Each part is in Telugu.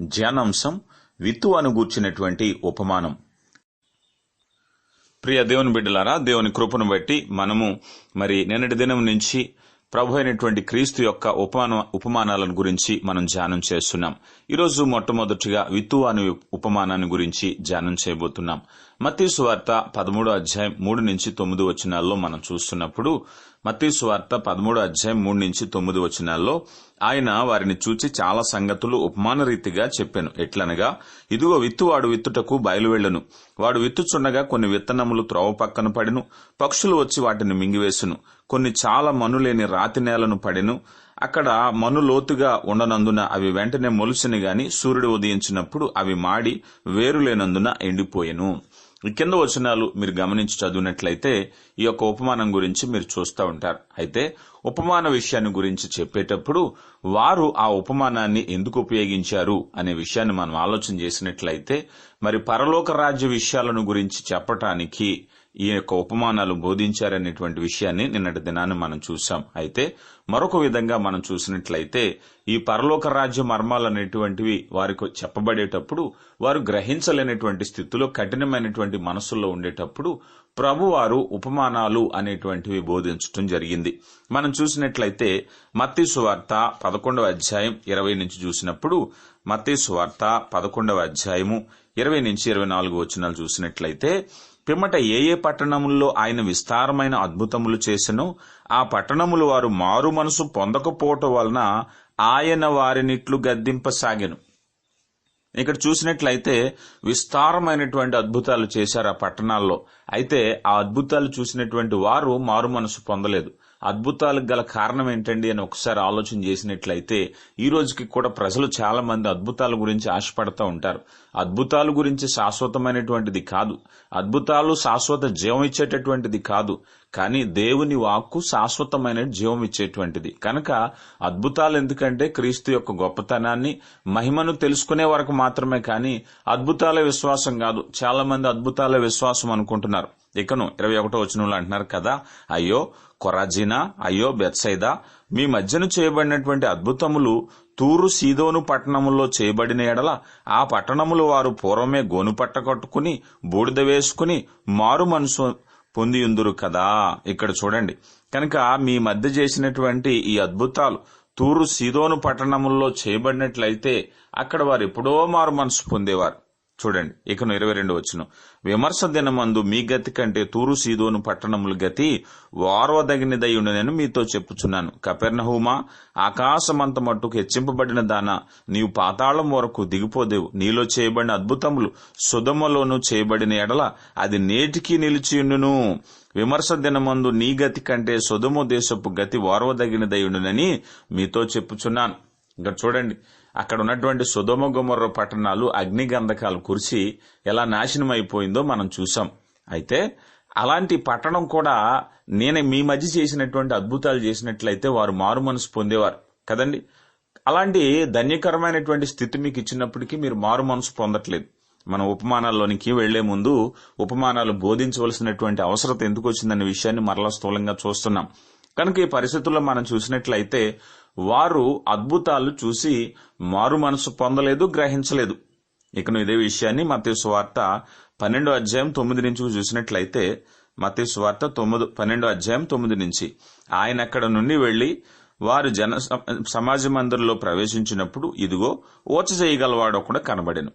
ధ్యానాంశం విత్తు గూర్చినటువంటి ఉపమానం. ప్రియ దేవుని బిడ్డలారా దేవుని కృపను బట్టి మనము మరి నిన్నటి దినం నుంచి ప్రభు అయినటువంటి క్రీస్తు యొక్క ఉపమాన ఉపమానాలను గురించి మనం ధ్యానం చేస్తున్నాం. ఈరోజు మొట్టమొదటిగా విత్తు అనే ఉపమానాన్ని గురించి ధ్యానం చేయబోతున్నాం. మత్తీసు వార్త పదమూడో అధ్యాయం మూడు నుంచి తొమ్మిది వచనాల్లో మనం చూస్తున్నప్పుడు మత్తీసు వార్త పదమూడో అధ్యాయం మూడు నుంచి తొమ్మిది వచనాల్లో ఆయన వారిని చూచి చాలా సంగతులు ఉపమాన రీతిగా చెప్పాను. ఎట్లనగా ఇదిగో విత్తువాడు విత్తుటకు బయలువెళ్ళను వాడు విత్తుచుండగా కొన్ని విత్తనములు త్రోవ పక్కన పడెను. పక్షులు వచ్చి వాటిని మింగివేసును. కొన్ని చాలా మనులేని రాతి నేలను పడెను. అక్కడ మను లోతుగా ఉండనందున అవి వెంటనే మొలిసిని గాని సూర్యుడు ఉదయించినప్పుడు అవి మాడి వేరు లేనందున ఎండిపోయెను. ఈ కింద వచనాలు మీరు గమనించి చదివినట్లయితే ఈ యొక్క ఉపమానం గురించి మీరు చూస్తూ ఉంటారు. అయితే ఉపమాన విషయాన్ని గురించి చెప్పేటప్పుడు వారు ఆ ఉపమానాన్ని ఎందుకు ఉపయోగించారు అనే విషయాన్ని మనం ఆలోచన చేసినట్లయితే మరి పరలోక రాజ్య విషయాలను గురించి చెప్పటానికి ఈ యొక్క ఉపమానాలు బోధించారనేటువంటి విషయాన్ని నిన్నటి దినాన్ని మనం చూసాం అయితే మరొక విధంగా మనం చూసినట్లయితే ఈ పరలోక రాజ్య మర్మాలు అనేటువంటివి వారికి చెప్పబడేటప్పుడు వారు గ్రహించలేనటువంటి స్థితిలో కఠినమైనటువంటి మనసుల్లో ఉండేటప్పుడు ప్రభువారు ఉపమానాలు అనేటువంటివి బోధించటం జరిగింది. మనం చూసినట్లయితే మత్తి సువార్త పదకొండవ అధ్యాయం ఇరవై నుంచి చూసినప్పుడు మత్తి సువార్త పదకొండవ అధ్యాయము ఇరవై నుంచి ఇరవై నాలుగు వచనాలు చూసినట్లయితే పిమ్మట ఏ ఏ పట్టణముల్లో ఆయన విస్తారమైన అద్భుతములు చేసినో ఆ పట్టణములు వారు మారు మనసు పొందకపోవటం వలన ఆయన వారినిట్లు గద్దింపసాగెను. ఇక్కడ చూసినట్లయితే విస్తారమైనటువంటి అద్భుతాలు చేశారు ఆ పట్టణాల్లో. అయితే ఆ అద్భుతాలు చూసినటువంటి వారు మారు మనసు పొందలేదు. అద్భుతాలకు గల కారణం ఏంటండి అని ఒకసారి ఆలోచన చేసినట్లయితే ఈ రోజుకి కూడా ప్రజలు చాలా మంది అద్భుతాల గురించి ఆశపడుతూ ఉంటారు. అద్భుతాల గురించి శాశ్వతమైనటువంటిది కాదు. అద్భుతాలు శాశ్వత జీవం ఇచ్చేటటువంటిది కాదు. కానీ దేవుని వాక్కు శాశ్వతమైన జీవం ఇచ్చేటువంటిది. కనుక అద్భుతాలు ఎందుకంటే క్రీస్తు యొక్క గొప్పతనాన్ని మహిమను తెలుసుకునే వరకు మాత్రమే కానీ అద్భుతాల విశ్వాసం కాదు. చాలా మంది అద్భుతాల విశ్వాసం అనుకుంటున్నారు. ఇకను ఇరవై ఒకటో వచనంలో అంటున్నారు కదా అయ్యో కొరాజీనా అయ్యో బెత్సైదా మీ మధ్యను చేయబడినటువంటి అద్భుతములు తూరు సీదోను పట్టణములో చేయబడిన ఎడల ఆ పట్టణములు వారు పూర్వమే గోను పట్ట కట్టుకుని బూడిద వేసుకుని మారు మనసు పొందియుందురు కదా. ఇక్కడ చూడండి. కనుక మీ మధ్య చేసినటువంటి ఈ అద్భుతాలు తూరు సీదోను పట్టణముల్లో చేయబడినట్లయితే అక్కడ వారు ఎప్పుడో మారు మనసు పొందేవారు. చూడండి ఇకను ఇరవై రెండు వచ్చిన. విమర్శ దినమందు మీ గతి కంటే తూరు సీదోను పట్టణముల గతి వారవదగినదయ్యుండనని మీతో చెప్పుచున్నాను. కపెర్నహూమా ఆకాశమంత మట్టుకు హెచ్చింపబడిన దాన నీవు పాతాళం వరకు దిగిపోదేవు. నీలో చేయబడిన అద్భుతములు సుధమలోను చేయబడిన ఎడల అది నేటికి నిలిచియుండును విమర్శ దినమందు నీ గతి కంటే సుధము దేశపు గతి వారవదగినదయ్యుండునని మీతో చెప్పుచున్నాను. ఇంకా చూడండి అక్కడ ఉన్నటువంటి సుధమ గుమర్ర పట్టణాలు అగ్నిగంధకాలు కురిసి ఎలా నాశనం అయిపోయిందో మనం చూసాం అయితే అలాంటి పట్టణం కూడా నేను మీ మధ్య చేసినటువంటి అద్భుతాలు చేసినట్లయితే వారు మారు మనసు పొందేవారు. కదండి? అలాంటి ధన్యకరమైనటువంటి స్థితి మీకు ఇచ్చినప్పటికీ మీరు మారు మనసు పొందట్లేదు. మన ఉపమానాల్లోనికి వెళ్ళే ముందు ఉపమానాలు బోధించవలసినటువంటి అవసరత ఎందుకు వచ్చిందనే విషయాన్ని మరలా స్థూలంగా చూస్తున్నాం. కనుక ఈ పరిస్థితుల్లో మనం చూసినట్లయితే వారు అద్భుతాలు చూసి మారు మనసు పొందలేదు గ్రహించలేదు. ఇకను ఇదే విషయాన్ని మతేసు వార్త పన్నెండో అధ్యాయం తొమ్మిది నుంచి చూసినట్లయితే మతేసు వార్త తొమ్మిది పన్నెండో అధ్యాయం తొమ్మిది నుంచి. ఆయన అక్కడ నుండి వెళ్ళి వారు జన సమాజ మందిరంలో ప్రవేశించినప్పుడు ఇదిగో ఓచ చేయగలవాడు కూడా కనబడెను.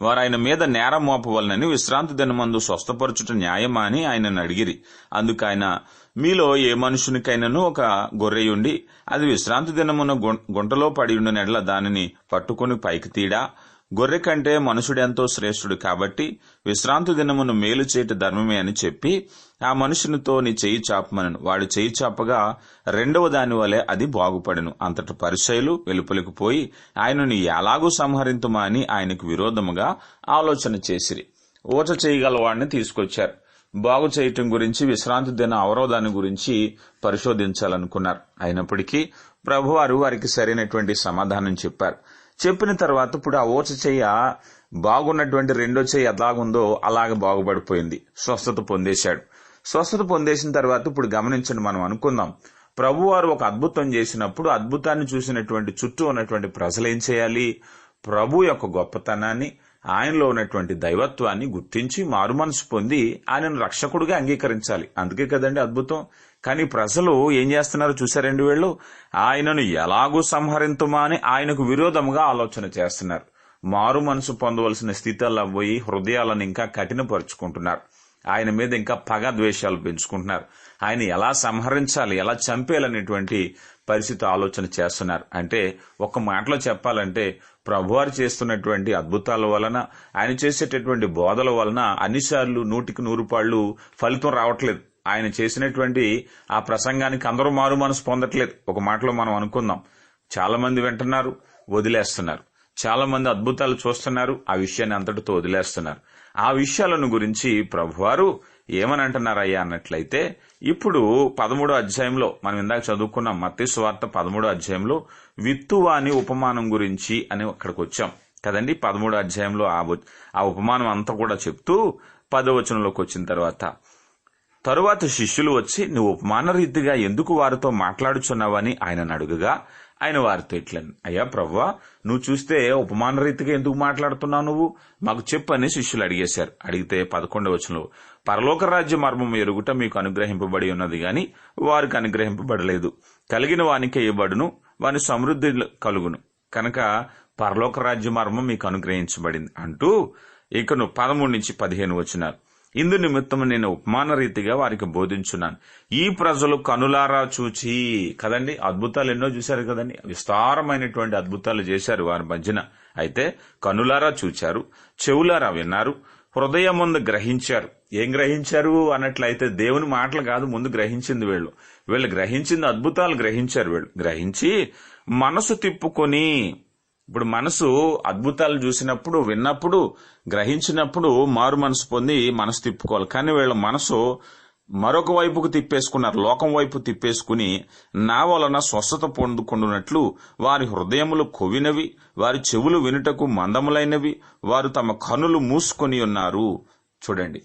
వారు ఆయన మీద నేరం మోపవలనని విశ్రాంతి దినమందు స్వస్థపరచుట న్యాయమా అని ఆయనను అడిగిరి. అందుకైన మీలో ఏ మనుషునికైనాను ఒక గొర్రెయుండి అది విశ్రాంతి దినమున గుంటలో పడి ఉండిన దానిని పట్టుకుని పైకి తీడా. గొర్రె కంటే మనుషుడెంతో శ్రేష్ఠుడు కాబట్టి విశ్రాంతి దినమును మేలు చేయట ధర్మమే అని చెప్పి ఆ మనుషునితో నీ చేయి చాపమనను. వాడు చేయి చాపగా రెండవ దాని వలె అది బాగుపడెను. అంతటి పరిశైలు వెలుపలికి పోయి ఆయనను ఎలాగూ సంహరింతుమా అని ఆయనకు విరోధముగా ఆలోచన చేసిరి. ఓట చేయగలవాడిని తీసుకొచ్చారు. బాగు చేయటం గురించి విశ్రాంతి దిన అవరోధాన్ని గురించి పరిశోధించాలనుకున్నారు. అయినప్పటికీ ప్రభువారు వారికి సరైనటువంటి సమాధానం చెప్పారు. చెప్పిన తర్వాత ఇప్పుడు ఆ ఓచ చెయ్య బాగున్నటువంటి రెండో చెయ్యి ఎలాగుందో అలాగ బాగుపడిపోయింది. స్వస్థత పొందేశాడు. స్వస్థత పొందేసిన తర్వాత ఇప్పుడు గమనించండి మనం అనుకుందాం. ప్రభువారు ఒక అద్భుతం చేసినప్పుడు అద్భుతాన్ని చూసినటువంటి చుట్టూ ఉన్నటువంటి ప్రజలు ఏం చేయాలి? ప్రభు యొక్క గొప్పతనాన్ని ఆయనలో ఉన్నటువంటి దైవత్వాన్ని గుర్తించి మారుమనసు పొంది ఆయనను రక్షకుడుగా అంగీకరించాలి. అందుకే కదండి అద్భుతం. కానీ ప్రజలు ఏం చేస్తున్నారు చూసారండి వీళ్ళు? ఆయనను ఎలాగూ సంహరింతుమా అని ఆయనకు విరోధముగా ఆలోచన చేస్తున్నారు. మారు మనసు పొందవలసిన స్థితిలో పోయి హృదయాలను ఇంకా కఠినపరుచుకుంటున్నారు. ఆయన మీద ఇంకా పగ ద్వేషాలు పెంచుకుంటున్నారు. ఆయన ఎలా సంహరించాలి ఎలా చంపేయాలనేటువంటి పరిస్థితి ఆలోచన చేస్తున్నారు. అంటే ఒక మాటలో చెప్పాలంటే ప్రభువారు చేస్తున్నటువంటి అద్భుతాల వలన ఆయన చేసేటటువంటి బోధల వలన అన్నిసార్లు నూటికి నూరు పాళ్ళు ఫలితం రావట్లేదు. ఆయన చేసినటువంటి ఆ ప్రసంగానికి అందరూ మారు మనసు పొందట్లేదు. ఒక మాటలో మనం అనుకుందాం. చాలా మంది వింటున్నారు వదిలేస్తున్నారు. చాలా మంది అద్భుతాలు చూస్తున్నారు ఆ విషయాన్ని అంతటితో వదిలేస్తున్నారు. ఆ విషయాలను గురించి ప్రభువారు ఏమని అంటున్నారయ్యా అన్నట్లయితే ఇప్పుడు పదమూడో అధ్యాయంలో మనం ఇందాక చదువుకున్నాం మత్తి స్వార్థ పదమూడో అధ్యాయంలో విత్తువాని ఉపమానం గురించి అని అక్కడికి వచ్చాం. కదండి? పదమూడో అధ్యాయంలో ఆ ఆ ఉపమానం అంతా కూడా చెప్తూ పదవచనంలోకి వచ్చిన తర్వాత. తరువాత శిష్యులు వచ్చి నువ్వు ఉపమానరీతిగా ఎందుకు వారితో మాట్లాడుచున్నావని ఆయన అడుగుగా ఆయన వారితో ఇట్లని అయ్యా ప్రవ్వా నువ్వు చూస్తే ఉపమాన రీతిగా ఎందుకు మాట్లాడుతున్నావు నువ్వు? మాకు చెప్పని శిష్యులు అడిగేశారు. అడిగితే పదకొండు వచనంలో పరలోక రాజ్య మర్మం ఎరుగుట మీకు అనుగ్రహింపబడి ఉన్నది గాని వారికి అనుగ్రహింపబడలేదు. కలిగిన వానికి ఇవ్వబడును వాని సమృద్ధి కలుగును. కనుక పరలోక రాజ్య మర్మం మీకు అనుగ్రహించబడింది. అంటూ ఇకను పదమూడు నుంచి పదిహేను వచ్చినారు ఇందు నిమిత్తం నేను ఉపమాన రీతిగా వారికి బోధించున్నాను. ఈ ప్రజలు కనులారా చూచి కదండి అద్భుతాలు ఎన్నో చూశారు కదండి విస్తారమైనటువంటి అద్భుతాలు చేశారు వారి మధ్యన. అయితే కనులారా చూచారు చెవులారా విన్నారు హృదయం ముందు గ్రహించారు. ఏం గ్రహించారు అన్నట్లయితే దేవుని మాటలు కాదు ముందు గ్రహించింది వీళ్ళు. వీళ్ళు గ్రహించింది అద్భుతాలు గ్రహించారు వీళ్ళు. గ్రహించి మనసు తిప్పుకొని ఇప్పుడు మనసు అద్భుతాలు చూసినప్పుడు విన్నప్పుడు గ్రహించినప్పుడు మారు మనసు పొంది మనసు తిప్పుకోవాలి. కానీ వీళ్ళ మనసు మరొక వైపుకు తిప్పేసుకున్నారు లోకం వైపు తిప్పేసుకుని నా వలన స్వస్థత పొందుకుంటున్నట్లు వారి హృదయములు కొవ్వినవి వారి చెవులు వినుటకు మందములైనవి వారు తమ కనులు మూసుకొని ఉన్నారు. చూడండి.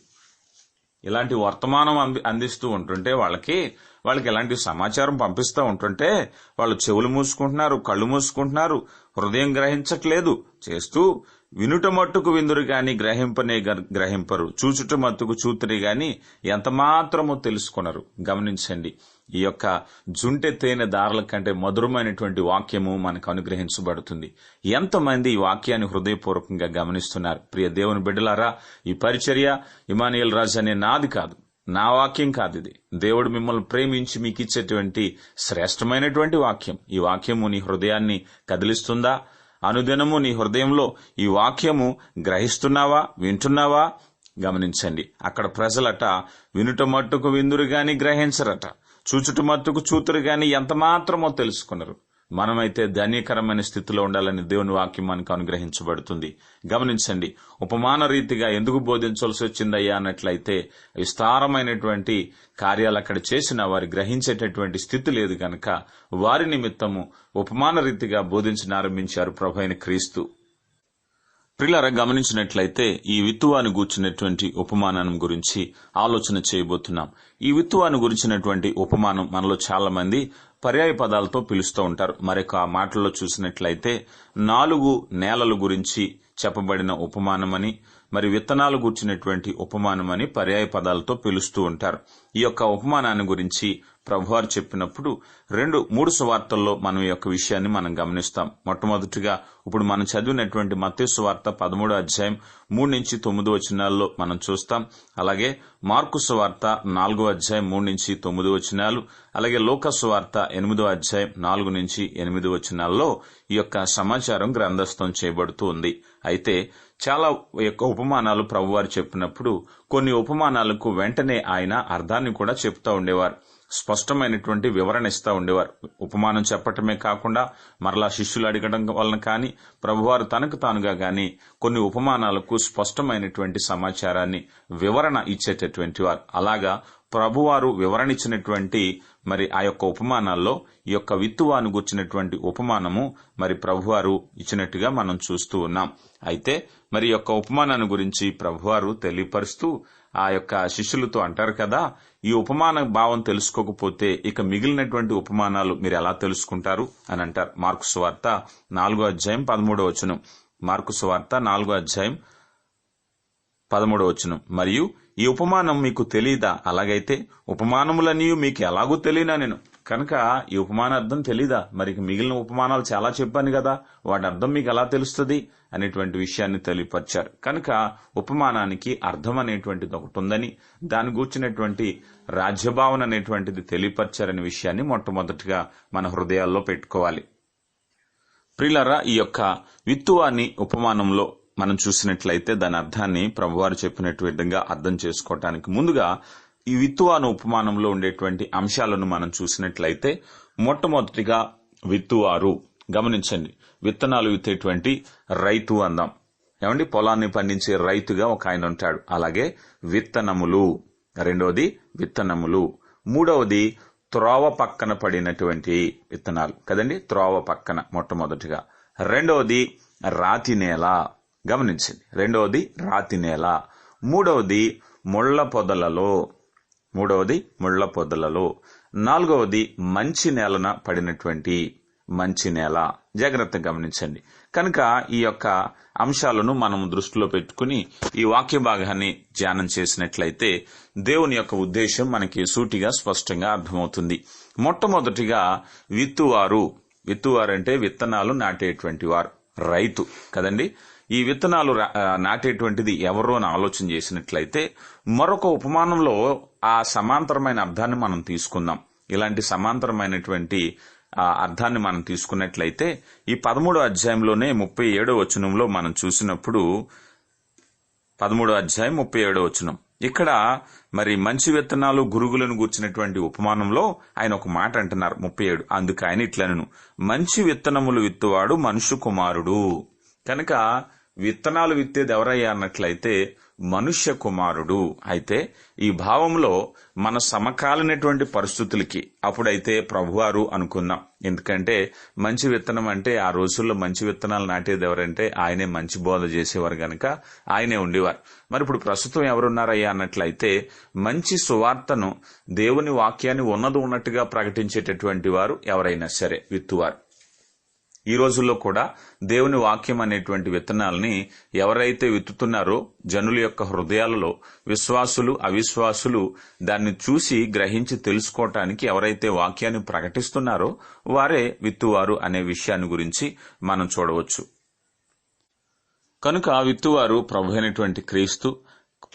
ఇలాంటి వర్తమానం అంది అందిస్తూ ఉంటుంటే వాళ్ళకి వాళ్ళకి ఇలాంటి సమాచారం పంపిస్తూ ఉంటుంటే వాళ్ళు చెవులు మూసుకుంటున్నారు కళ్ళు మూసుకుంటున్నారు హృదయం గ్రహించట్లేదు. చేస్తూ వినుట మట్టుకు విందురు గాని గ్రహింపనే గ- గ్రహింపరు. చూచుట మట్టుకు చూతురి గాని ఎంత మాత్రమో తెలుసుకొనరు. గమనించండి ఈ యొక్క జుంటె తేనె దారుల కంటే మధురమైనటువంటి వాక్యము మనకు అనుగ్రహించబడుతుంది. ఎంతమంది ఈ వాక్యాన్ని హృదయపూర్వకంగా గమనిస్తున్నారు? ప్రియ దేవుని బిడ్డలారా ఈ పరిచర్య ఇమానియల్ రాజు అనే నాది కాదు. నా వాక్యం కాదు ఇది. దేవుడు మిమ్మల్ని ప్రేమించి మీకు ఇచ్చేటువంటి శ్రేష్టమైనటువంటి వాక్యం. ఈ వాక్యము నీ హృదయాన్ని కదిలిస్తుందా? అనుదినము నీ హృదయంలో ఈ వాక్యము గ్రహిస్తున్నావా? వింటున్నావా? గమనించండి. అక్కడ ప్రజలట వినుట మట్టుకు విందురు గాని గ్రహించరట. చూచుట మట్టుకు చూతురు గాని ఎంత మాత్రమో తెలుసుకున్నారు. మనమైతే ధన్యకరమైన స్థితిలో ఉండాలని దేవుని వాక్యం మనకు అనుగ్రహించబడుతుంది. గమనించండి ఉపమాన రీతిగా ఎందుకు బోధించవలసి వచ్చిందయ్యా అన్నట్లయితే విస్తారమైనటువంటి కార్యాలు అక్కడ చేసిన వారి గ్రహించేటటువంటి స్థితి లేదు కనుక వారి నిమిత్తము ఉపమాన రీతిగా బోధించిన ఆరంభించారు ప్రభైన క్రీస్తు. ప్రిలారా గమనించినట్లయితే ఈ విత్తువాను గూర్చినటువంటి ఉపమానం గురించి ఆలోచన చేయబోతున్నాం. ఈ విత్తువాను గురించినటువంటి ఉపమానం మనలో చాలా మంది పర్యాయ పదాలతో పిలుస్తూ ఉంటారు. మరొక ఆ మాటల్లో చూసినట్లయితే నాలుగు నేలల గురించి చెప్పబడిన ఉపమానమని మరి విత్తనాలు గుర్చినటువంటి ఉపమానమని పర్యాయ పదాలతో పిలుస్తూ ఉంటారు. ఈ యొక్క ఉపమానాన్ని గురించి ప్రభువారు చెప్పినప్పుడు రెండు మూడు సువార్తల్లో మనం ఈ యొక్క విషయాన్ని మనం గమనిస్తాం. మొట్టమొదటిగా ఇప్పుడు మనం చదివినటువంటి మత్స్య సువార్త పదమూడో అధ్యాయం మూడు నుంచి తొమ్మిది వచనాల్లో మనం చూస్తాం. అలాగే మార్కు సువార్త నాలుగో అధ్యాయం మూడు నుంచి తొమ్మిది వచనాలు అలాగే లోక సువార్త ఎనిమిదో అధ్యాయం నాలుగు నుంచి ఎనిమిది వచనాల్లో ఈ యొక్క సమాచారం గ్రంథస్థం చేయబడుతూ ఉంది. అయితే చాలా యొక్క ఉపమానాలు ప్రభువారు చెప్పినప్పుడు కొన్ని ఉపమానాలకు వెంటనే ఆయన అర్థాన్ని కూడా చెప్తా ఉండేవారు. స్పష్టమైనటువంటి వివరణ ఇస్తూ ఉండేవారు. ఉపమానం చెప్పటమే కాకుండా మరలా శిష్యులు అడగడం వలన కానీ ప్రభువారు తనకు తానుగా గాని కొన్ని ఉపమానాలకు స్పష్టమైనటువంటి సమాచారాన్ని వివరణ ఇచ్చేటటువంటి వారు. అలాగా ప్రభువారు వివరణ ఇచ్చినటువంటి మరి ఆ యొక్క ఉపమానాల్లో ఈ యొక్క విత్తువాను గుర్చినటువంటి ఉపమానము మరి ప్రభువారు ఇచ్చినట్టుగా మనం చూస్తూ ఉన్నాం. అయితే మరి యొక్క ఉపమానాన్ని గురించి ప్రభువారు తెలియపరుస్తూ ఆ యొక్క శిష్యులతో అంటారు కదా ఈ ఉపమాన భావం తెలుసుకోకపోతే ఇక మిగిలినటువంటి ఉపమానాలు మీరు ఎలా తెలుసుకుంటారు అని అంటారు. మార్క్స్ వార్త నాలుగో అధ్యాయం పదమూడో వచనం. మార్కు సువార్త నాలుగో అధ్యాయం పదమూడో వచనం. మరియు ఈ ఉపమానం మీకు తెలియదా అలాగైతే ఉపమానములన్నీ మీకు ఎలాగూ తెలియనా నేను? కనుక ఈ ఉపమాన అర్థం తెలీదా? మరి మిగిలిన ఉపమానాలు చాలా చెప్పాను కదా వాటి అర్థం మీకు ఎలా తెలుస్తుంది అనేటువంటి విషయాన్ని తెలియపరిచారు. కనుక ఉపమానానికి అర్థం అనేటువంటిది ఒకటి ఉందని దాని గూర్చినటువంటి రాజ్యభావన అనేటువంటిది తెలియపరిచారనే విషయాన్ని మొట్టమొదటిగా మన హృదయాల్లో పెట్టుకోవాలి. ప్రిలరా ఈ యొక్క విత్తువాన్ని ఉపమానంలో మనం చూసినట్లయితే దాని అర్థాన్ని ప్రభువారు చెప్పినట్టు విధంగా అర్థం చేసుకోవటానికి ముందుగా ఈ విత్తువాను ఉపమానంలో ఉండేటువంటి అంశాలను మనం చూసినట్లయితే మొట్టమొదటిగా విత్తువారు గమనించండి విత్తనాలు విత్తేటువంటి రైతు అందాం. ఏమండి? పొలాన్ని పండించే రైతుగా ఒక ఆయన ఉంటాడు. అలాగే విత్తనములు. రెండవది విత్తనములు. మూడవది త్రోవ పక్కన పడినటువంటి విత్తనాలు. కదండి? త్రోవ పక్కన మొట్టమొదటిగా. రెండవది రాతి నేల. గమనించండి రెండవది రాతి నేల. మూడవది ముళ్ళ పొదలలో. మూడవది ముళ్ళ పొదలలో. నాలుగవది మంచి నేలన పడినటువంటి మంచి నేల. జాగ్రత్త గమనించండి. కనుక ఈ యొక్క అంశాలను మనం దృష్టిలో పెట్టుకుని ఈ వాక్య భాగాన్ని ధ్యానం చేసినట్లయితే దేవుని యొక్క ఉద్దేశం మనకి సూటిగా స్పష్టంగా అర్థమవుతుంది. మొట్టమొదటిగా విత్తువారు. విత్తువారు అంటే విత్తనాలు నాటేటువంటి వారు. రైతు. కదండి? ఈ విత్తనాలు నాటేటువంటిది ఎవరు అని ఆలోచన చేసినట్లయితే మరొక ఉపమానంలో ఆ సమాంతరమైన అర్థాన్ని మనం తీసుకుందాం. ఇలాంటి సమాంతరమైనటువంటి అర్థాన్ని మనం తీసుకున్నట్లయితే ఈ పదమూడో అధ్యాయంలోనే ముప్పై ఏడో వచనంలో మనం చూసినప్పుడు పదమూడో అధ్యాయం ముప్పై ఏడో వచనం. ఇక్కడ మరి మంచి విత్తనాలు గురుగులను గూర్చినటువంటి ఉపమానంలో ఆయన ఒక మాట అంటున్నారు ముప్పై ఏడు. అందుకు ఆయన ఇట్లనను మంచి విత్తనములు విత్తువాడు మనుషు కుమారుడు. కనుక విత్తనాలు విత్తేది ఎవరయ్యా అన్నట్లయితే మనుష్య కుమారుడు. అయితే ఈ భావంలో మన సమకాలీనటువంటి పరిస్థితులకి అప్పుడైతే ప్రభువారు అనుకుందాం. ఎందుకంటే మంచి విత్తనం అంటే ఆ రోజుల్లో మంచి విత్తనాలు నాటేది ఎవరంటే ఆయనే మంచి బోధ చేసేవారు గనక ఆయనే ఉండేవారు. మరి ఇప్పుడు ప్రస్తుతం ఎవరున్నారయ్యా అన్నట్లయితే మంచి సువార్తను దేవుని వాక్యాన్ని ఉన్నది ఉన్నట్టుగా ప్రకటించేటటువంటి వారు ఎవరైనా సరే విత్తువారు. ఈ రోజుల్లో కూడా దేవుని వాక్యం అనేటువంటి విత్తనాలని ఎవరైతే విత్తుతున్నారో జనుల యొక్క హృదయాలలో విశ్వాసులు అవిశ్వాసులు దాన్ని చూసి గ్రహించి తెలుసుకోవటానికి ఎవరైతే వాక్యాన్ని ప్రకటిస్తున్నారో వారే విత్తువారు అనే విషయాన్ని గురించి మనం చూడవచ్చు. కనుక విత్తువారు ప్రభు అయినటువంటి క్రీస్తు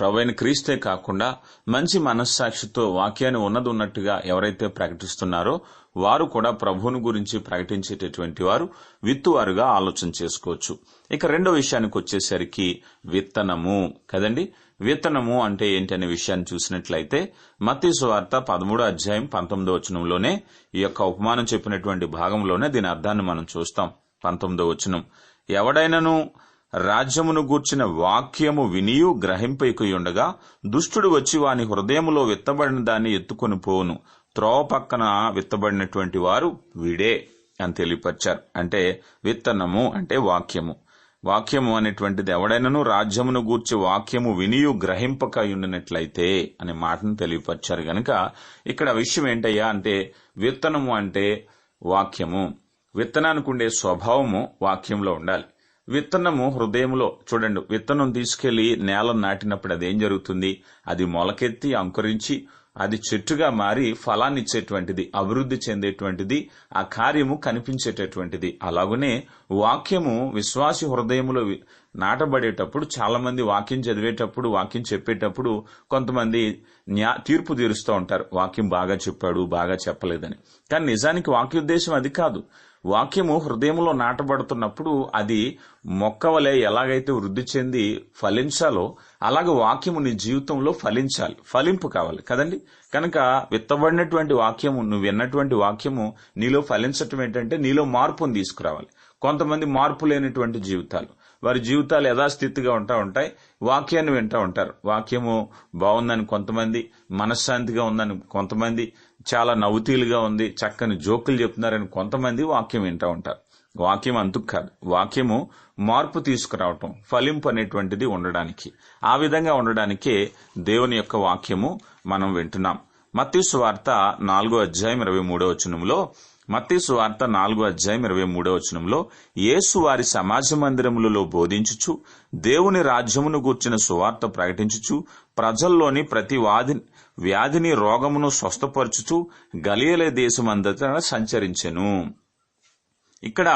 ప్రభు క్రీస్తే కాకుండా మంచి మనస్సాక్షితో వాక్యాన్ని ఉన్నది ఉన్నట్టుగా ఎవరైతే ప్రకటిస్తున్నారో వారు కూడా ప్రభువును గురించి ప్రకటించేటటువంటి వారు విత్తువారుగా ఆలోచన చేసుకోవచ్చు. ఇక రెండో విషయానికి వచ్చేసరికి విత్తనము కదండి? విత్తనము అంటే ఏంటి అనే విషయాన్ని చూసినట్లయితే మత్తీసు వార్త పదమూడో అధ్యాయం పంతొమ్మిదో వచనంలోనే ఈ యొక్క ఉపమానం చెప్పినటువంటి భాగంలోనే దీని అర్థాన్ని మనం చూస్తాం. పంతొమ్మిదో వచనం. ఎవడైనను రాజ్యమును గూర్చిన వాక్యము వినియు గ్రహింపైకుయుండగా దుష్టుడు వచ్చి వాని హృదయములో విత్తబడిన దాన్ని ఎత్తుకొని పోవును. త్రోవ పక్కన విత్తబడినటువంటి వారు వీడే అని తెలియపరిచారు. అంటే విత్తనము అంటే వాక్యము. వాక్యము అనేటువంటిది ఎవడైనాను రాజ్యమును గూర్చి వాక్యము వినియు గ్రహింపక ఉండినట్లయితే అనే మాటను తెలియపరిచారు గనక ఇక్కడ విషయం ఏంటయ్యా అంటే విత్తనము అంటే వాక్యము. విత్తనానికి ఉండే స్వభావము వాక్యంలో ఉండాలి. విత్తనము హృదయంలో చూడండి విత్తనం తీసుకెళ్ళి నేల నాటినప్పుడు అది ఏం జరుగుతుంది? అది మొలకెత్తి అంకురించి అది చెట్టుగా మారి ఫలాన్ని ఇచ్చేటువంటిది అభివృద్ధి చెందేటువంటిది ఆ కార్యము కనిపించేటటువంటిది. అలాగనే వాక్యము విశ్వాసి హృదయములో నాటబడేటప్పుడు చాలా మంది వాక్యం చదివేటప్పుడు వాక్యం చెప్పేటప్పుడు కొంతమంది న్యా తీర్పు తీరుస్తూ ఉంటారు. వాక్యం బాగా చెప్పాడు బాగా చెప్పలేదని. కానీ నిజానికి వాక్యోద్దేశం అది కాదు. వాక్యము హృదయంలో నాటబడుతున్నప్పుడు అది మొక్క వలె ఎలాగైతే వృద్ధి చెంది ఫలించాలో అలాగే వాక్యము నీ జీవితంలో ఫలించాలి. ఫలింపు కావాలి. కదండి? కనుక విత్తబడినటువంటి వాక్యము నువ్వు విన్నటువంటి వాక్యము నీలో ఫలించటం ఏంటంటే నీలో మార్పును తీసుకురావాలి. కొంతమంది మార్పు లేనటువంటి జీవితాలు. వారి జీవితాలు యథాస్థితిగా ఉంటా ఉంటాయి. వాక్యాన్ని వింటూ ఉంటారు. వాక్యము బాగుందని కొంతమంది మనశ్శాంతిగా ఉందని కొంతమంది చాలా నవ్వుతీలుగా ఉంది చక్కని జోకులు చెప్తున్నారని కొంతమంది వాక్యం వింటూ ఉంటారు. వాక్యం అంతుకు కాదు. వాక్యము మార్పు తీసుకురావటం ఫలింపు అనేటువంటిది ఉండడానికి. ఆ విధంగా ఉండడానికే దేవుని యొక్క వాక్యము మనం వింటున్నాం. మత్తీసు వార్త నాలుగో అధ్యాయం ఇరవై మూడో వచనంలో మత్తీసు వార్త నాలుగో అధ్యాయం ఇరవై మూడో వచనంలో యేసు వారి సమాజ మందిరములలో బోధించుచు దేవుని రాజ్యమును గూర్చిన సువార్త ప్రకటించుచు ప్రజల్లోని ప్రతి వాది వ్యాధిని రోగమును స్వస్థపరచుచు గలియలే దేశమంతటా సంచరించెను. ఇక్కడ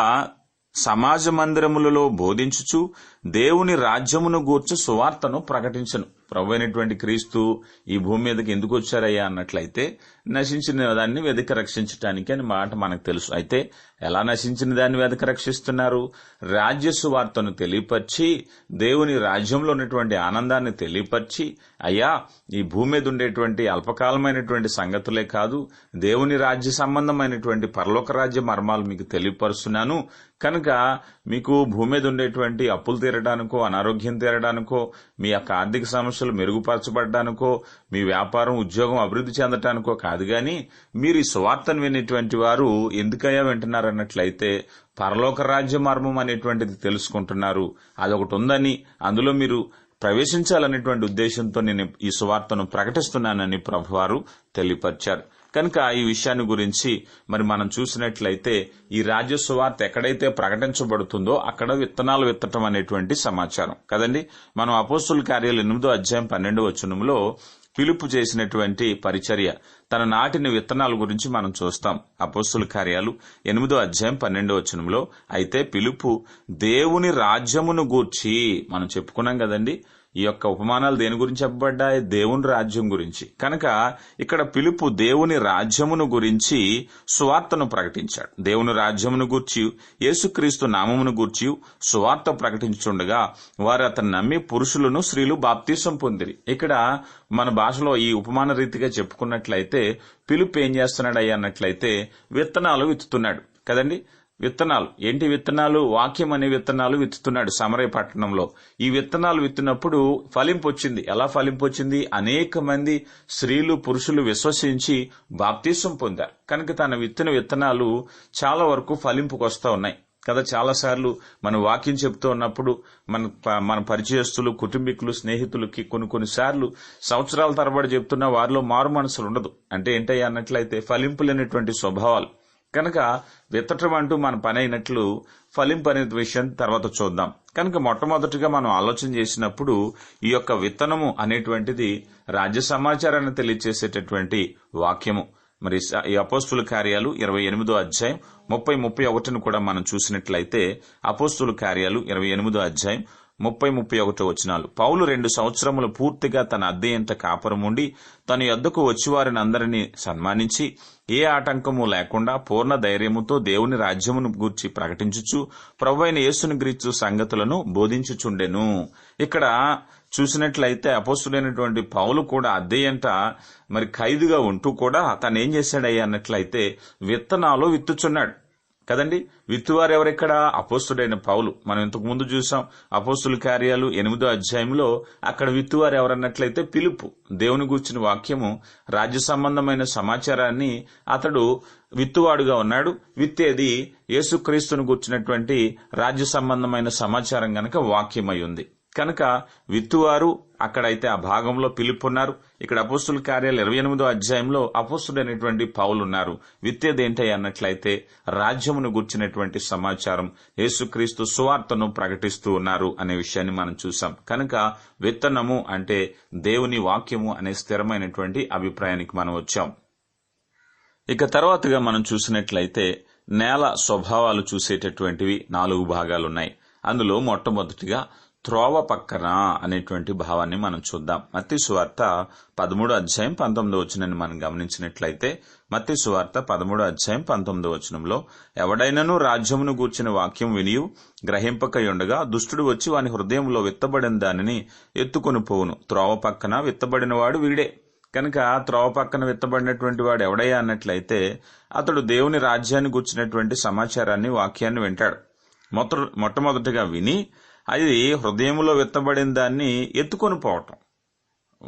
సమాజ మందిరములలో బోధించుచు దేవుని రాజ్యమును గూర్చి సువార్తను ప్రకటించను. ప్రభు అయినటువంటి క్రీస్తు ఈ భూమి మీదకి ఎందుకు వచ్చారయ్యా అన్నట్లయితే నశించిన దాన్ని వెదక రక్షించటానికి అని మాట మనకు తెలుసు. అయితే ఎలా నశించిన దాన్ని వెదక రక్షిస్తున్నారు? రాజ్య సువార్తను తెలియపరిచి దేవుని రాజ్యంలో ఉన్నటువంటి ఆనందాన్ని తెలియపరిచి అయ్యా ఈ భూమి మీద ఉండేటువంటి అల్పకాలమైనటువంటి సంగతులే కాదు దేవుని రాజ్య సంబంధమైనటువంటి పరలోక రాజ్య మర్మాలు మీకు తెలియపరుస్తున్నాను. కనుక మీకు భూమి మీద ఉండేటువంటి అప్పులు తీరడానికో అనారోగ్యం తీరడానికో మీ యొక్క ఆర్థిక సమస్యలు మెరుగుపరచబడడానికో మీ వ్యాపారం ఉద్యోగం అభివృద్ధి చెందటానికో కాదు గాని మీరు ఈ సువార్తను వినేటువంటి వారు ఎందుకయ్యా వింటున్నారు అన్నట్లయితే పరలోక రాజ్య మర్మం అనేటువంటిది తెలుసుకుంటున్నారు. అదొకటి ఉందని అందులో మీరు ప్రవేశించాలనేటువంటి ఉద్దేశంతో నేను ఈ సువార్తను ప్రకటిస్తున్నానని ప్రభువారు తెలియపరిచారు. కనుక ఈ విషయాన్ని గురించి మరి మనం చూసినట్లయితే ఈ రాజ్య సువార్త ఎక్కడైతే ప్రకటించబడుతుందో అక్కడ విత్తనాలు విత్తటం అనేటువంటి సమాచారం. కదండి? మనం అపోస్తుల కార్యాలు ఎనిమిదో అధ్యాయం పన్నెండు వచనంలో పిలుపు చేసినటువంటి పరిచర్య తన నాటిన విత్తనాల గురించి మనం చూస్తాం. అపోస్తుల కార్యాలు ఎనిమిదో అధ్యాయం పన్నెండో వచనంలో అయితే పిలుపు దేవుని రాజ్యమును గూర్చి మనం చెప్పుకున్నాం కదండి? ఈ యొక్క ఉపమానాలు దేని గురించి చెప్పబడ్డాయి? దేవుని రాజ్యం గురించి. కనుక ఇక్కడ పిలుపు దేవుని రాజ్యమును గురించి సువార్తను ప్రకటించాడు. దేవుని రాజ్యమును గూర్చి యేసుక్రీస్తు నామమును గూర్చి సువార్త ప్రకటించుండగా వారు అతను నమ్మి పురుషులను స్త్రీలు బాప్తీసం పొందిరి. ఇక్కడ మన భాషలో ఈ ఉపమాన రీతిగా చెప్పుకున్నట్లయితే పిలుపు ఏం చేస్తున్నాడు అన్నట్లయితే విత్తనాలు విత్తుతున్నాడు. కదండి? విత్తనాలు. ఏంటి విత్తనాలు? వాక్యం అనే విత్తనాలు విత్తుతున్నాడు సమరయ పట్టణంలో. ఈ విత్తనాలు విత్తినప్పుడు ఫలింపు వచ్చింది. ఎలా ఫలింపు వచ్చింది? అనేక మంది స్త్రీలు పురుషులు విశ్వసించి బాప్తీసం పొందారు. కనుక తన విత్తిన విత్తనాలు చాలా వరకు ఫలింపుకు వస్తూ ఉన్నాయి. కదా చాలా సార్లు మనం వాక్యం చెప్తూ ఉన్నప్పుడు మన మన పరిచయస్తులు కుటుంబీకులు స్నేహితులకి కొన్ని కొన్ని సార్లు సంవత్సరాల తరబడి చెప్తున్న వారిలో మారు మనసులు ఉండదు. అంటే ఏంటయ్యా అన్నట్లయితే ఫలింపు లేనటువంటి స్వభావాలు. కనుక విత్తటం అంటూ మన పని అయినట్లు ఫలింపనే విషయం తర్వాత చూద్దాం. కనుక మొట్టమొదటిగా మనం ఆలోచన చేసినప్పుడు ఈ యొక్క విత్తనము అనేటువంటిది రాజ్య సమాచారాన్ని తెలియచేసేటటువంటి వాక్యము. మరి ఈ అపోస్తుల కార్యాలు ఇరవై ఎనిమిదో అధ్యాయం ముప్పై ముప్పై ఒకటిని కూడా మనం చూసినట్లయితే అపోస్తుల కార్యాలు ఇరవై ఎనిమిదో అధ్యాయం ముప్పై ముప్పై ఒకటో వచనాలు. పౌలు రెండు సంవత్సరములు పూర్తిగా తన అద్దె ఎంత కాపురం ఉండి తన యొద్దకు వచ్చివారిని అందరినీ సన్మానించి ఏ ఆటంకము లేకుండా పూర్ణ ధైర్యముతో దేవుని రాజ్యమును గూర్చి ప్రకటించుచు ప్రభు అయిన యేసుని గురించి సంగతులను బోధించుచుండెను. ఇక్కడ చూసినట్లయితే అపోస్తుడైనటువంటి పౌలు కూడా అద్దెయంట మరి ఖైదుగా ఉంటూ కూడా తను ఏం చేశాడయ్యా అన్నట్లయితే విత్తనాలు విత్తుచున్నాడు. కదండి? విత్తువారు ఎవరెక్కడ? అపోస్తుడైన పౌలు. మనం ఇంతకు ముందు చూసాం అపోస్తుల కార్యాలు ఎనిమిదో అధ్యాయంలో అక్కడ విత్తువారు ఎవరన్నట్లయితే పిలుపు దేవుని గూర్చిన వాక్యము రాజ్య సంబంధమైన సమాచారాన్ని అతడు విత్తువాడుగా ఉన్నాడు. విత్తేది యేసుక్రీస్తును కూర్చున్నటువంటి రాజ్య సంబంధమైన సమాచారం గనక వాక్యమై ఉంది. కనుక విత్తువారు అక్కడైతే ఆ భాగంలో పిలుపున్నారు. ఇక్కడ అపోస్తుల కార్యాలు ఇరవై ఎనిమిదో అధ్యాయంలో అపోస్తుడైనటువంటి పావులున్నారు విత్తేది ఏంటి అన్నట్లయితే రాజ్యమును గుర్చినటువంటి సమాచారం. యేసుక్రీస్తు సువార్తను ప్రకటిస్తూ ఉన్నారు అనే విషయాన్ని మనం చూసాం కనుక విత్తనము అంటే దేవుని వాక్యము అనే స్థిరమైనటువంటి అభిప్రాయానికి మనం వచ్చాం. ఇక తర్వాతగా మనం చూసినట్లయితే నేల స్వభావాలు చూసేటటువంటివి నాలుగు భాగాలున్నాయి. అందులో మొట్టమొదటిగా త్రోవ పక్కన అనేటువంటి భావాన్ని మనం చూద్దాం. మత్తి సువార్త పదమూడు అధ్యాయం పంతొమ్మిది వచనాన్ని మనం గమనించినట్లయితే మత్తి సువార్త పదమూడు అధ్యాయం పంతొమ్మిదో వచనంలో ఎవడైనను రాజ్యమును గూర్చిన వాక్యం వినియు గ్రహింపకయుండగా దుష్టుడు వచ్చి వాని హృదయంలో విత్తబడిన దానిని ఎత్తుకొని పోవును. త్రోవ పక్కన విత్తబడినవాడు వీడే. కనుక త్రోవ పక్కన విత్తబడినటువంటి వాడు ఎవడయ్యా అన్నట్లయితే అతడు దేవుని రాజ్యాన్ని గుర్చినటువంటి సమాచారాన్ని వాక్యాన్ని వింటాడు. మొట్ట మొట్టమొదటిగా విని అది హృదయంలో విత్తబడిన దాన్ని ఎత్తుకొని పోవటం.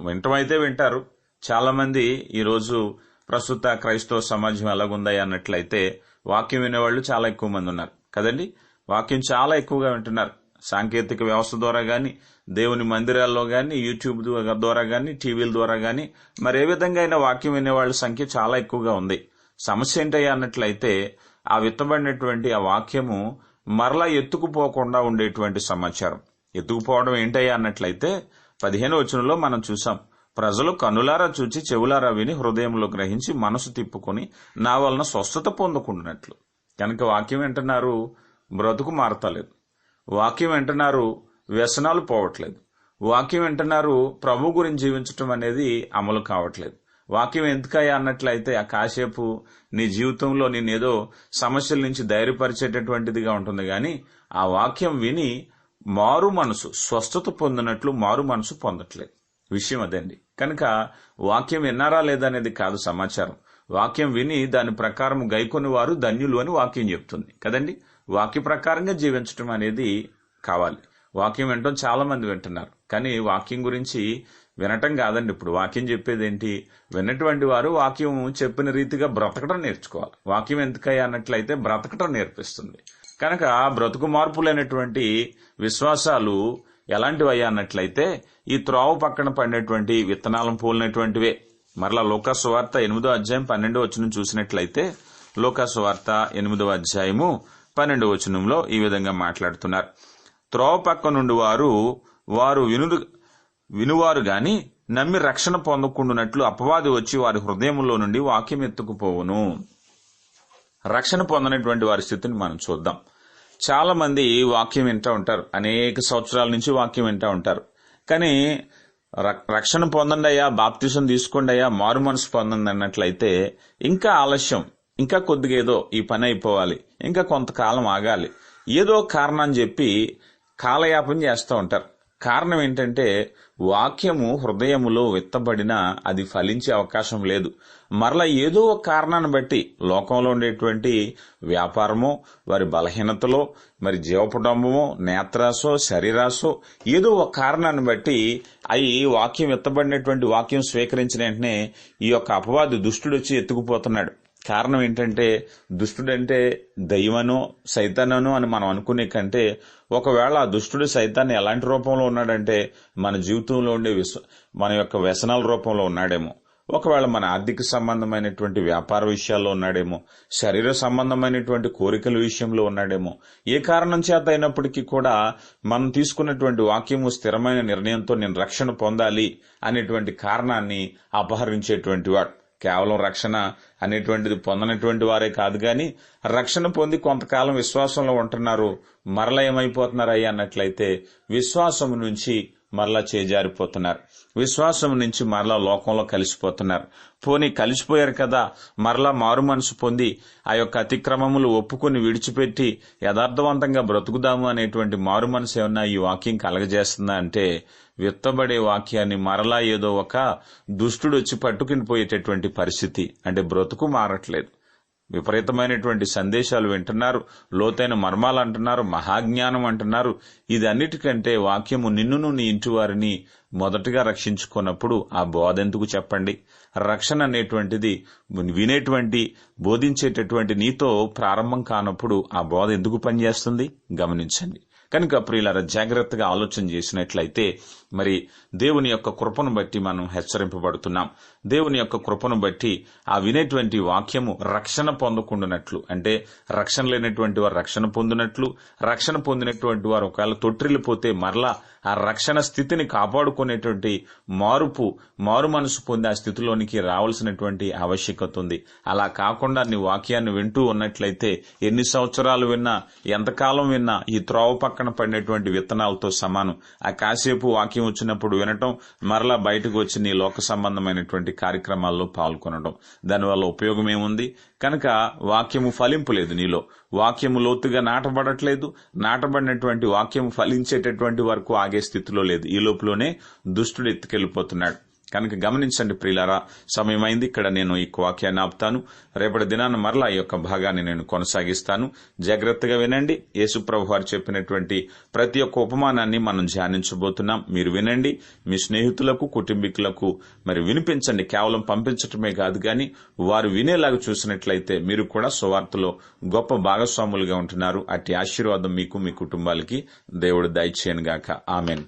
వింటమైతే వింటారు. చాలామంది ఈరోజు ప్రస్తుత క్రైస్తవ సమాజం ఎలాగుందా అన్నట్లయితే వాక్యం వినేవాళ్ళు చాలా ఎక్కువ మంది ఉన్నారు. కదండి? వాక్యం చాలా ఎక్కువగా వింటున్నారు. సాంకేతిక వ్యవస్థ ద్వారా కానీ దేవుని మందిరాల్లో కానీ యూట్యూబ్ ద్వారా కానీ టీవీల ద్వారా కానీ మరి ఏ విధంగా అయినా వాక్యం వినేవాళ్ళ సంఖ్య చాలా ఎక్కువగా ఉంది. సమస్య ఏంటయ్యా అన్నట్లయితే ఆ విత్తబడినటువంటి ఆ వాక్యము మరలా ఎత్తుకుపోకుండా ఉండేటువంటి సమాచారం. ఎత్తుకుపోవడం ఏంటయ్యా అన్నట్లయితే పదిహేను వచనంలో మనం చూసాం ప్రజలు కనులారా చూచి చెవులారా విని హృదయంలో గ్రహించి మనసు తిప్పుకొని నా వలన స్వస్థత పొందుకుంటున్నట్లు కనుక వాక్యం వింటున్నారు బ్రతుకు మారతలేదు. వాక్యం వింటున్నారు వ్యసనాలు పోవట్లేదు. వాక్యం వింటున్నారు ప్రభు గురించి జీవించటం అనేది అమలు కావట్లేదు. వాక్యం ఎందుకయ్యా అన్నట్లయితే ఆ కాసేపు నీ జీవితంలో నేనేదో సమస్యల నుంచి ధైర్యపరిచేటటువంటిదిగా ఉంటుంది కానీ ఆ వాక్యం విని మారు మనసు స్వస్థత పొందినట్లు మారు మనసు పొందట్లేదు. విషయం అదండి. కనుక వాక్యం విన్నారా లేదా అనేది కాదు సమాచారం. వాక్యం విని దాని ప్రకారం గైకొని వారు ధన్యులు అని వాక్యం చెప్తుంది. కదండి? వాక్య ప్రకారంగా జీవించటం అనేది కావాలి. వాక్యం వినటం చాలా మంది వింటున్నారు. కానీ వాక్యం గురించి వినటం కాదండి. ఇప్పుడు వాక్యం చెప్పేది ఏంటి విన్నటువంటి వారు వాక్యం చెప్పిన రీతిగా బ్రతకటం నేర్చుకోవాలి. వాక్యం ఎందుకయ్యా అన్నట్లయితే బ్రతకటం నేర్పిస్తుంది. కనుక బ్రతుకు మార్పులైనటువంటి విశ్వాసాలు ఎలాంటివయ్యా అన్నట్లయితే ఈ త్రోవ పక్కన పడినటువంటి విత్తనాలను పోలినటువంటివే. మరలా లోకాసువార్త ఎనిమిదో అధ్యాయం పన్నెండో వచనం చూసినట్లయితే లోకాసువార్త ఎనిమిదో అధ్యాయము పన్నెండో వచనంలో ఈ విధంగా మాట్లాడుతున్నారు. త్రోవ పక్క నుండి వారు వారు విను వినువారు గాని నమ్మి రక్షణ పొందకుండునట్లు అపవాది వచ్చి వారి హృదయంలో నుండి వాక్యం ఎత్తుకుపోవును రక్షణ పొందనటువంటి వారి స్థితిని మనం చూద్దాం. చాలా మంది వాక్యం వింటూ ఉంటారు. అనేక సంవత్సరాల నుంచి వాక్యం వింటూ ఉంటారు. కానీ రక్షణ పొందండి అయ్యా బాప్తిసం తీసుకోండి అయ్యా మారు మనసు పొందండి అన్నట్లయితే ఇంకా ఆలస్యం ఇంకా కొద్దిగా ఏదో ఈ పని అయిపోవాలి ఇంకా కొంతకాలం ఆగాలి. ఏదో కారణం చెప్పి కాలయాపన చేస్తూ ఉంటారు. కారణం ఏంటంటే వాక్యము హృదయములో విత్తబడినా అది ఫలించే అవకాశం లేదు. మరలా ఏదో ఒక కారణాన్ని బట్టి లోకంలో ఉండేటువంటి వ్యాపారమో వారి బలహీనతలో మరి జీవపుటంబమో నేత్రాసో శరీరాసో ఏదో ఒక కారణాన్ని బట్టి అవి వాక్యం ఎత్తబడినటువంటి వాక్యం స్వీకరించిన వెంటనే ఈ యొక్క అపవాది దుష్టుడు వచ్చి ఎత్తుకుపోతున్నాడు. కారణం ఏంటంటే దుష్టుడంటే దైవనో సైతానను అని మనం అనుకునే కంటే ఒకవేళ ఆ దుష్టుడు సైతాన్ని ఎలాంటి రూపంలో ఉన్నాడంటే మన జీవితంలో ఉండే విశ్వ మన యొక్క వ్యసనాల రూపంలో ఉన్నాడేమో. ఒకవేళ మన ఆర్థిక సంబంధమైనటువంటి వ్యాపార విషయాల్లో ఉన్నాడేమో శరీర సంబంధమైనటువంటి కోరికల విషయంలో ఉన్నాడేమో ఏ కారణం చేత అయినప్పటికీ కూడా మనం తీసుకున్నటువంటి వాక్యము స్థిరమైన నిర్ణయంతో నేను రక్షణ పొందాలి అనేటువంటి కారణాన్ని అపహరించేటువంటి వాడు. కేవలం రక్షణ అనేటువంటిది పొందనటువంటి వారే కాదు కానీ రక్షణ పొంది కొంతకాలం విశ్వాసంలో ఉంటున్నారు మరల ఏమైపోతున్నారయ్యా అన్నట్లయితే విశ్వాసం నుంచి మరలా చేజారిపోతున్నారు. విశ్వాసం నుంచి మరలా లోకంలో కలిసిపోతున్నారు. పోనీ కలిసిపోయారు కదా మరలా మారు మనసు పొంది ఆ యొక్క అతిక్రమములు ఒప్పుకొని విడిచిపెట్టి యథార్థవంతంగా బ్రతుకుదాము అనేటువంటి మారు మనసు ఏమన్నా ఈ వాక్యం కలగజేస్తుందా అంటే విత్తబడే వాక్యాన్ని మరలా ఏదో ఒక దుష్టుడు వచ్చి పట్టుకుని పోయేటటువంటి పరిస్థితి. అంటే బ్రతుకు మారట్లేదు. విపరీతమైనటువంటి సందేశాలు వింటున్నారు లోతైన మర్మాలు అంటున్నారు మహాజ్ఞానం అంటున్నారు. ఇది అన్నిటికంటే వాక్యము నిన్నును నీ ఇంటి వారిని మొదటగా రక్షించుకున్నప్పుడు ఆ బోధ ఎందుకు చెప్పండి? రక్షణ అనేటువంటిది వినేటువంటి బోధించేటటువంటి నీతో ప్రారంభం కానప్పుడు ఆ బోధ ఎందుకు పనిచేస్తుంది? గమనించండి. కనుక ప్రియులారా జాగ్రత్తగా ఆలోచన చేసినట్లయితే మరి దేవుని యొక్క కృపను బట్టి మనం హెచ్చరింపబడుతున్నాం. దేవుని యొక్క కృపను బట్టి ఆ వినేటువంటి వాక్యము రక్షణ పొందకుండానట్లు. అంటే రక్షణ లేనటువంటి వారు రక్షణ పొందినట్లు రక్షణ పొందినటువంటి వారు ఒకవేళ తొట్టిల్లిపోతే మరలా ఆ రక్షణ స్థితిని కాపాడుకునేటువంటి మారుపు మారు మనసు పొంది ఆ స్థితిలోనికి రావాల్సినటువంటి ఆవశ్యకత ఉంది. అలా కాకుండా నీ వాక్యాన్ని వింటూ ఉన్నట్లయితే ఎన్ని సంవత్సరాలు విన్నా ఎంతకాలం విన్నా ఈ త్రోవ పక్కన పడినటువంటి విత్తనాలతో సమానం. ఆ కాసేపు వాక్యం వచ్చినప్పుడు వినటం మరలా బయటకు వచ్చి నీ లోక సంబంధమైనటువంటి కార్యక్రమాల్లో పాల్గొనడం. దానివల్ల ఉపయోగం ఏముంది? కనుక వాక్యము ఫలింపు లేదు నీలో. వాక్యము లోతుగా నాటబడట్లేదు. నాటబడినటువంటి వాక్యము ఫలించేటటువంటి వరకు ఆగే స్థితిలో లేదు. ఈ లోపులోనే దుష్టుడు ఎత్తుకెళ్ళిపోతున్నాడు కనుక గమనించండి ప్రియులారా సమయమైంది. ఇక్కడ నేను ఈ వాక్యాన్ని ఆపుతాను. రేపటి దినాన మరలా ఈ యొక్క భాగాన్ని నేను కొనసాగిస్తాను. జాగ్రత్తగా వినండి. యేసుప్రభు వారు చెప్పినటువంటి ప్రతి ఒక్క ఉపమానాన్ని మనం ధ్యానించబోతున్నాం. మీరు వినండి. మీ స్నేహితులకు కుటుంబీకులకు మరి వినిపించండి. కేవలం పంపించటమే కాదు కానీ వారు వినేలాగా చూసినట్లయితే మీరు కూడా సువార్తలో గొప్ప భాగస్వాములుగా ఉంటున్నారు. అట్టి ఆశీర్వాదం మీకు మీ కుటుంబాలకి. దేవుడు దయచేయను గాక ఆమెన్.